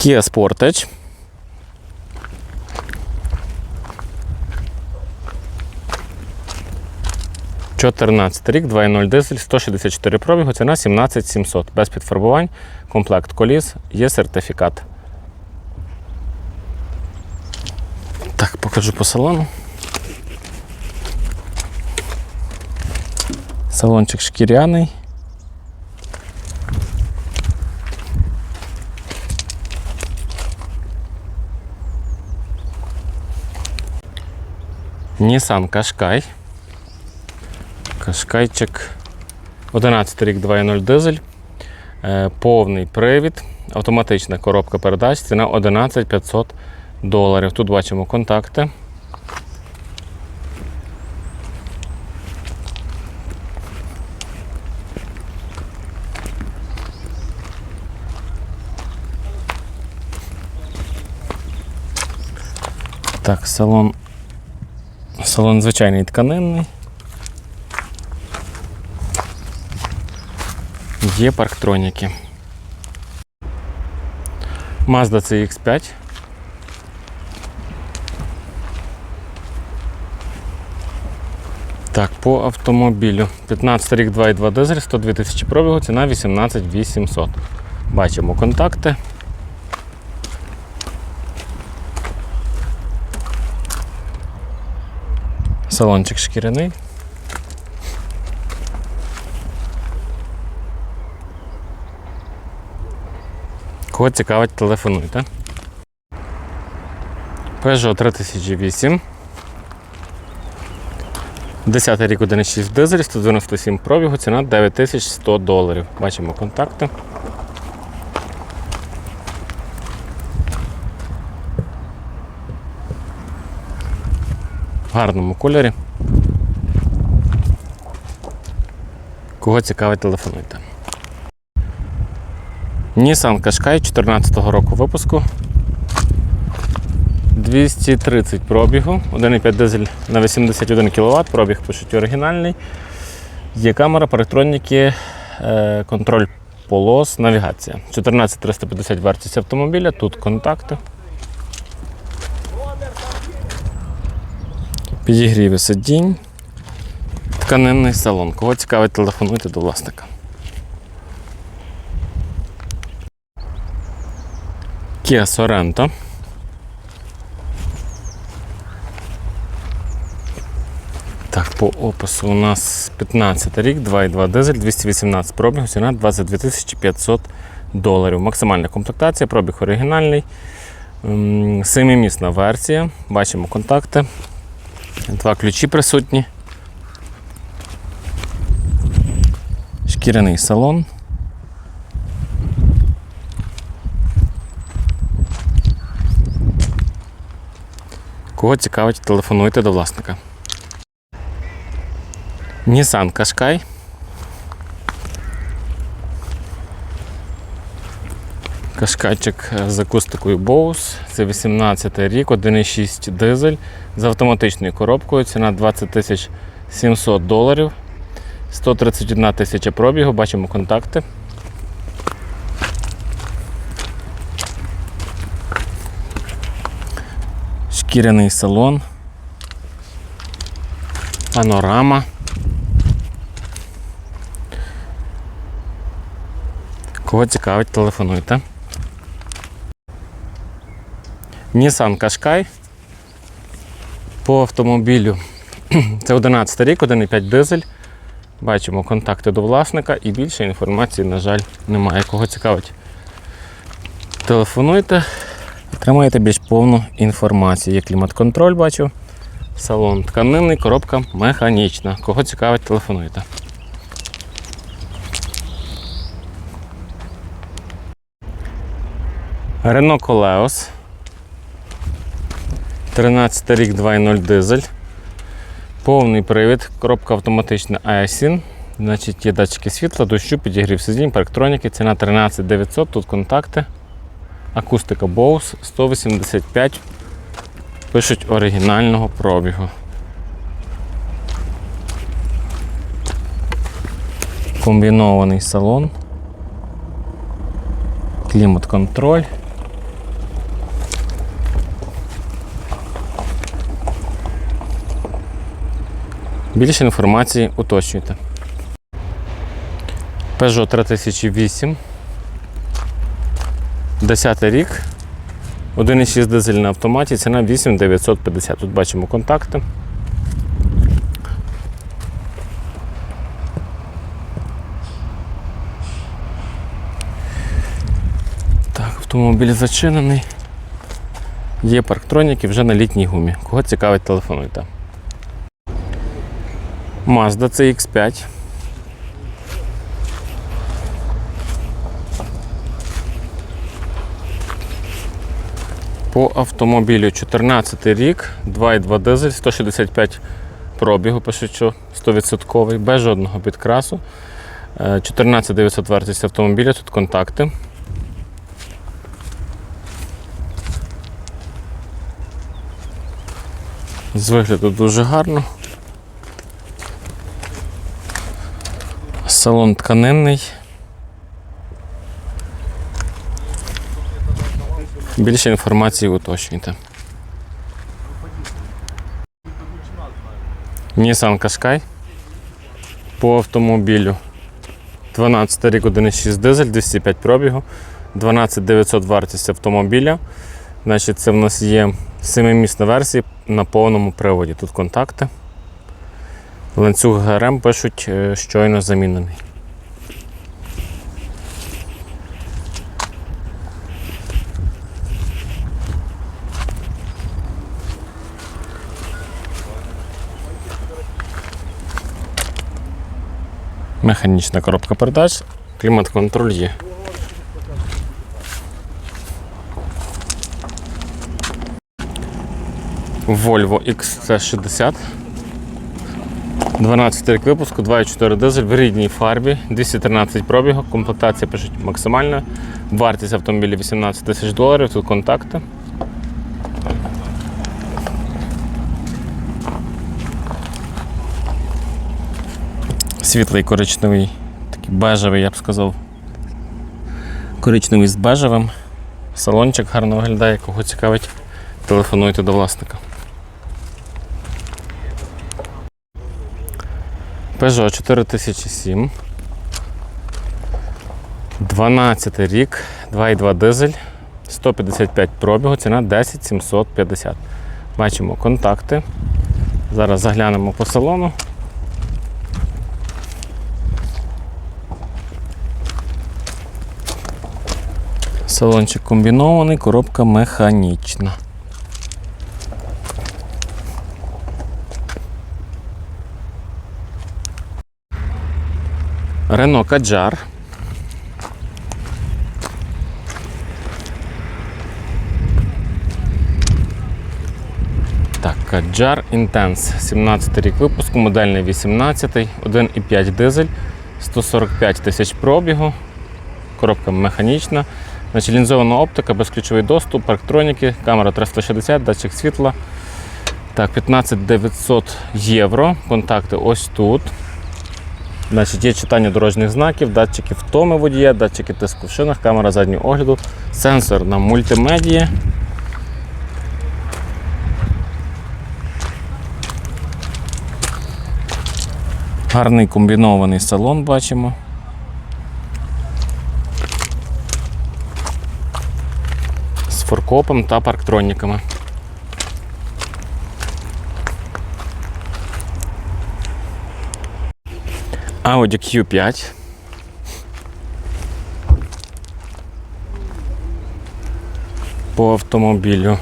Kia Sportage. Чотирнадцятий рік, 2.0 дизель, 164 пробігу, ціна 17 700. Без підфарбувань, комплект коліс, є сертифікат. Так, покажу по салону. Салончик шкіряний. Nissan Qashqai. Кашкайчик 11 рік 2.0 дизель. Е, Повний привід, автоматична коробка передач, ціна 11 500 доларів. Тут бачимо контакти. Так, салон Салон звичайний тканинний. Є парктроніки. Mazda CX5. Так, по автомобілю. 15 рік 2.2 дизель, 102 тисячі пробігу, ціна 18 800. Бачимо контакти. Салончик шкіряний. Кого цікавить, телефонуйте. Peugeot 3008. 10 рік 1,6 дизель, 197 пробігу, ціна 9100 доларів. Бачимо контакти. Гарному кольорі. Кого цікавить, телефонуйте. Nissan Qashqai 14 року випуску. 230 пробігу, 1,5 дизель на 81 кВт, пробіг пишуть оригінальний. Є камера, парктроніки, е, контроль полос, навігація. 14350 вартість автомобіля, тут контакти. Підігріви сидінь. Тканинний салон. Кого цікавить, телефонуйте до власника. Kia Sorento. Так, по опису у нас 15 рік, 2,2 дизель, 218 пробігу, ціна 22 500 доларів. Максимальна комплектація, пробіг оригінальний. Семимісна версія. Бачимо контакти. Два ключі присутні. Шкіряний салон. Кого цікавить, телефонуйте до власника. Nissan Qashqai. Кашкайчик з акустикою Bose. Це 18 рік, 1,6 дизель з автоматичною коробкою. Ціна 20 тисяч 700 доларів. 131 тисяча пробігу. Бачимо контакти. Шкіряний салон. Панорама. Кого цікавить, телефонуйте. Nissan Qashqai. По автомобілю. Це 11 рік, 1,5 дизель. Бачимо контакти до власника і більше інформації, на жаль, немає. Кого цікавить. Телефонуйте, отримаєте більш повну інформацію. Є клімат-контроль, бачу. Салон тканинний, коробка механічна. Кого цікавить, телефонуйте. Renault Koleos. 13 рік 2.0 дизель. Повний привід, коробка автоматична ASIN. Значить, є датчики світла, дощу, підігрів сидінь, парктроніки. Ціна 13 900, тут контакти. Акустика Bose 185. Пишуть оригінального пробігу. Комбінований салон. Клімат-контроль. Більше інформації уточнюйте. Peugeot 3008. 10 рік. 1,6 дизель на автоматі, ціна 8950. Тут бачимо контакти. Так, автомобіль зачинений. Є парктроніки вже на літній гумі. Кого цікавить, телефонуйте. Mazda CX5. По автомобілю 14 рік, 2,2 дизель, 165 пробігу, пишуть, що 100%, без жодного підкрасу. Е, 14 900 вартість автомобіля, тут контакти. З вигляду дуже гарно. Салон тканинний. Більше інформації уточнюйте. Nissan Qashqai по автомобілю 12 рік 1,6 дизель, 205 пробігу, 12 900 вартість автомобіля. Значить, це в нас є 7-місна версія на повному приводі. Тут контакти. Ланцюг ГРМ пишуть, е, щойно замінений. Механічна коробка передач, клімат-контроль є. Volvo XC60. 12 рік випуску, 2,4 дизель в рідній фарбі, 213 пробігу, комплектація пишуть максимальна. Вартість автомобіля 18 тисяч доларів, тут контакти. Світлий коричневий, такий бежевий, я б сказав. Коричневий з бежевим. Салончик гарно виглядає, кого цікавить, телефонуйте до власника. Peugeot 4007. 12 рік, 2,2 дизель, 155 пробігу, ціна 10 750. Бачимо контакти. Зараз заглянемо по салону. Салончик комбінований, коробка механічна. Рено Каджар. Так, Каджар Intense. 17 рік випуску, модельний 18, 1,5 дизель, 145 тисяч пробігу, коробка механічна, значить, лінзована оптика, безключовий доступ, парктроніки, камера 360, датчик світла. Так, 15 900 євро. Контакти ось тут. Значить, є читання дорожніх знаків, датчики втоми водія, датчики тиску в шинах, камера заднього огляду, сенсор на мультимедії. Гарний комбінований салон бачимо. З форкопом та парктроніками. Audi Q5. По автомобілю.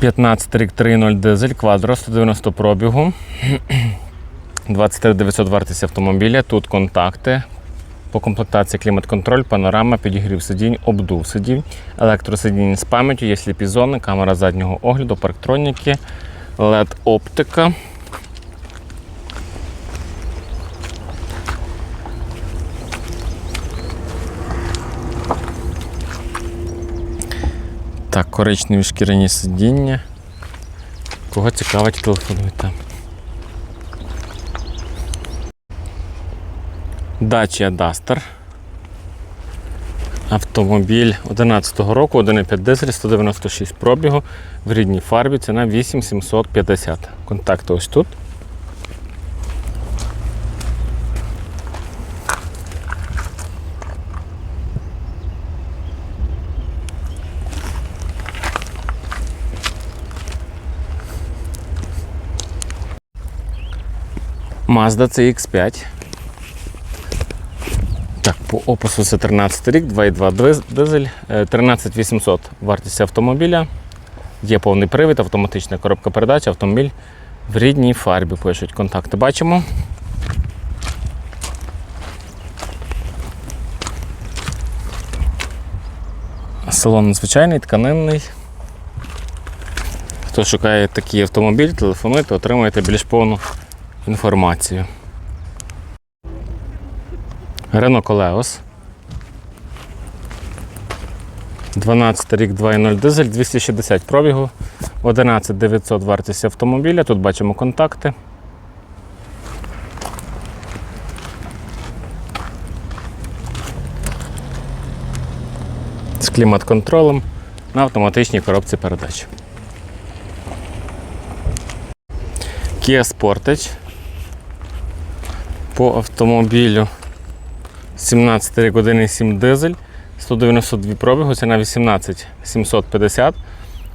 15 рік 3.0 дизель, квадро, 190 пробігу. 23 900 вартість автомобіля. Тут контакти. По комплектації клімат-контроль, панорама, підігрів сидінь, обдув сидінь, електросидінь з пам'яттю, є сліпі зони, камера заднього огляду, парктроніки, LED-оптика. Так, коричневі шкіряні сидіння. Кого цікавить, телефонуйте. Dacia Duster. Автомобіль 11 року, 1,5 дизель, 196 пробігу в рідній фарбі, ціна 8750. Контакти ось тут. Mazda CX5. Так, по опису це 13 рік, 2,2 дизель, е, 13800 вартість автомобіля. Є повний привід, автоматична коробка передач, автомобіль в рідній фарбі пишуть. Контакти бачимо. Салон звичайний, тканинний. Хто шукає такий автомобіль, телефонуйте, отримуєте більш повну інформацію. Renault Koleos. 12 рік 2.0 дизель, 260 пробігу, 11 900 вартість автомобіля. Тут бачимо контакти. З клімат-контролем на автоматичній коробці передач. Kia Sportage. По автомобілю 17 рік 1,7 дизель, 192 пробігу, ціна 18 750,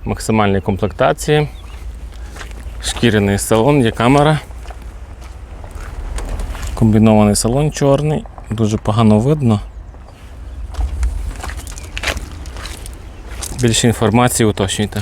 максимальні комплектації, шкіряний салон, є камера. Комбінований салон чорний, дуже погано видно. Більше інформації уточнюйте.